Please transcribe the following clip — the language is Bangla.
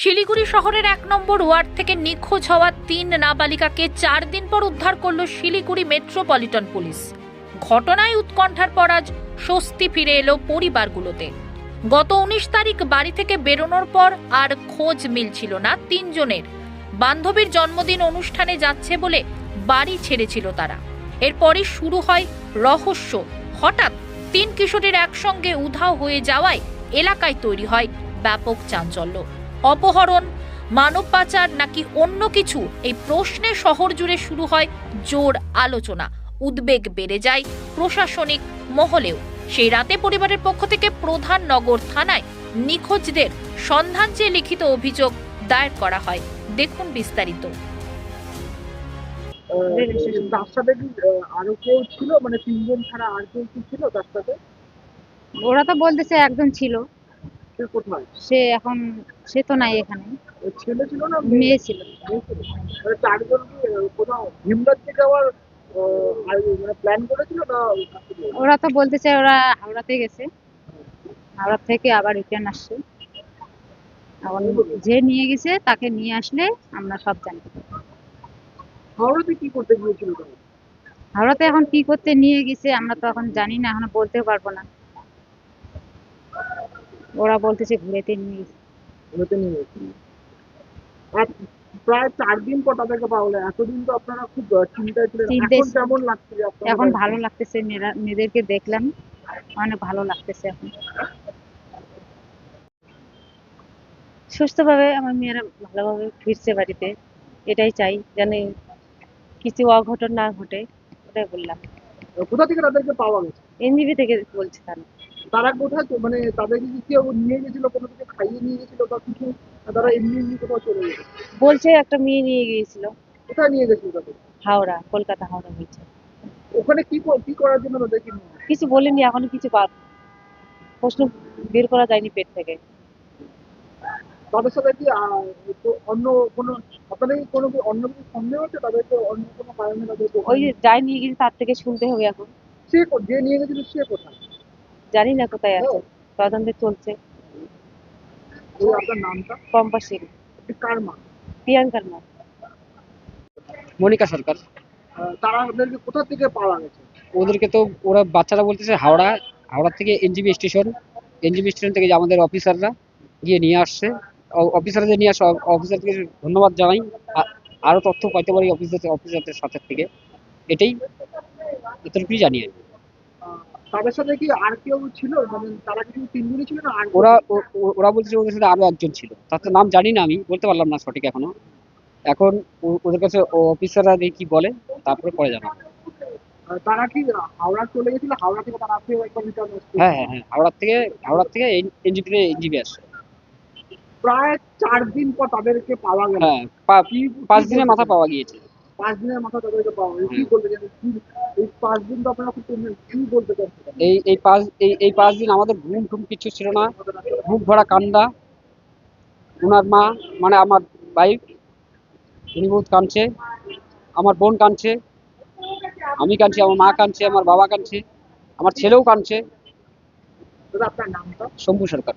শিলিগুড়ি শহরের এক নম্বর ওয়ার্ড থেকে নিখোঁজ হওয়া তিন নাবালিকাকে চার দিন পর উদ্ধার করল শিলিগুড়ি মেট্রোপলিটন পুলিশ। ঘটনায় উৎকণ্ঠার পর আজ স্বস্তি ফিরে এলো পরিবারগুলোতে। গত উনিশ তারিখ বাড়ি থেকে বেরোনোর পর আর খোঁজ মিলছিল না তিনজনের। বান্ধবীর জন্মদিন অনুষ্ঠানে যাচ্ছে বলে বাড়ি ছেড়েছিল তারা। এরপরই শুরু হয় রহস্য। হঠাৎ তিন কিশোরীর একসঙ্গে উধাও হয়ে যাওয়ায় এলাকায় তৈরি হয় ব্যাপক চাঞ্চল্য। অপহরণ মানব পাচার নাকি অন্য কিছু? এই প্রশ্নে শহর জুড়ে শুরু হয় জোর আলোচনা। উদ্বেগ বেড়ে যায় প্রশাসনিক মহলেও। সেই রাতে পরিবারের পক্ষ থেকে প্রধান নগর থানায় নিখোঁজদের সন্ধান চেয়ে লিখিত অভিযোগ দায়ের করা হয়। দেখুন বিস্তারিত। আহ, তার সাথে কি আরও কেউ ছিল? মানে তিনজন ছাড়া আর কেউ কি ছিল তার সাথে? ওরা তো বলতেছে একজন ছিল। সে কোথায়? সে এখন সে তো নাই এখানে। ছেলে ছিল না মেয়ে? ছিল। মানে চারজন কি কোথাও ভীমরাজ্যে যাওয়ার মানে প্ল্যান করেছিল না ওরা তো বলতেছে ওরা হাওড়াতে গেছে। হাওড়া থেকে আবার রিটার্ন আসছে। যে নিয়ে গেছে তাকে নিয়ে আসলে আমরা সব জানি। হাওড়াতে কি করতে গিয়েছিল হাওড়াতে এখন কি করতে নিয়ে গেছে আমরা তো এখন জানি না এখন বলতেও পারব না। ওরা বলতেছে ঘুরেতে নিয়ে ঘুরতে নিয়ে। আর প্রায় চার দিন পর তাদেরকে পাওয়া যায় এতদিন তো আপনারা খুব চিন্তায় ছিলেন। এখন কেমন লাগছে এখন ভালো লাগতেছে মেয়েরা মেয়েদেরকে দেখলাম। অনেক ভালো লাগতেছে এখন। সুস্থভাবে আমার মেয়েরা ভালোভাবে ফিরছে বাড়িতে। এটাই চাই যেন কিছু অঘটন না ঘটে ওটাই বললাম। কোথা থেকে তাদেরকে পাওয়া গেছে? এনজিবি থেকে বলছে তারা। তারা কোথায় মানে তাদেরকে কি কেউ নিয়ে গেছিল কোনো থেকে খাইয়ে নিয়ে গেছিল বা কিছু? তারা এমনি এমনি কোথাও চলে গেছে? বলছে একটা মেয়ে নিয়ে গিয়েছিল। কোথায় নিয়ে গেছিল তাদের? হাওড়া কলকাতা হাওড়া বলছে। ওখানে কি কি করার জন্য তাদেরকে কিছু বলেনি এখনও কিছু পার প্রশ্ন বের করা যায়নি পেট থেকে। তাদের সাথে কি অন্য কোনো আপনাদের কোনো অন্য কিছু সন্দেহ হচ্ছে তাদেরকে অন্য কোনো কারণে তাদেরকে ওই যাই নিয়ে গেছে তার থেকে শুনতে হবে এখন। সে যে নিয়ে গেছিল সে কোথায়? জানি না কোথায় আছে তদন্ত চলছে। পম্পা সিং প্রিয়াঙ্কার মা। মনিকা সরকার। আহ, তারা ওদেরকে কোথা থেকে পাওয়া গেছে? ওদেরকে তো ওরা বাচ্চারা বলতেছে হাওড়া হাওড়া থেকে এনজিবি স্টেশন এনজিবি স্টেশন থেকে আমাদের অফিসাররা গিয়ে নিয়ে আসছে। অফিসারদের নিয়ে আসে অফিসারকে ধন্যবাদ জানাই। আ- আরও তথ্য পাইতে পারি অফিসার অফিসারদের সাথে থেকে। এটাই এতটুকুই জানি আমি। তাদের সাথে কি আর কেউ ছিল? মানে তারা কি তিনজনই ছিল না আর ওরা ওরা বলছে ওদের সাথে আরও একজন ছিল। তার তো নাম জানি না আমি বলতে পারলাম না সঠিক এখনও। এখন ওদের কাছে অফিসাররা দেখি কি বলে তারপরে পরে জানাব। তারা কি হাওড়া চলে গেছিল? হাওড়া থেকে তারা ফের একবার রিটার্ন হ্যাঁ হ্যাঁ হ্যাঁ হাওড়ার থেকে হাওড়ার থেকে এনজিপি এনজিবি আসছে প্রায় চার দিন পর তাদেরকে পাওয়া গেল। হ্যাঁ পাঁচ দিনের মাথা পাওয়া গিয়েছে। পাঁচ দিনের মাথা তাদেরকে পাওয়া কি বলতে চান এই পাঁচ দিন তো আপনারা কি বলতে এই এই পাঁচ এই এই পাঁচ দিন আমাদের ঘুম টুম কিচ্ছু ছিল না। বুক ভরা কান্দা। ওনার মা মানে আমার বাইক উনি বহুত কাঁদছে। আমার বোন কাঁদছে। আমি কাঁদছি আমার মা কাঁদছে আমার বাবা কাঁদছে। আমার ছেলেও কাঁদছে। দাদা আপনার নামটা? শম্ভু সরকার।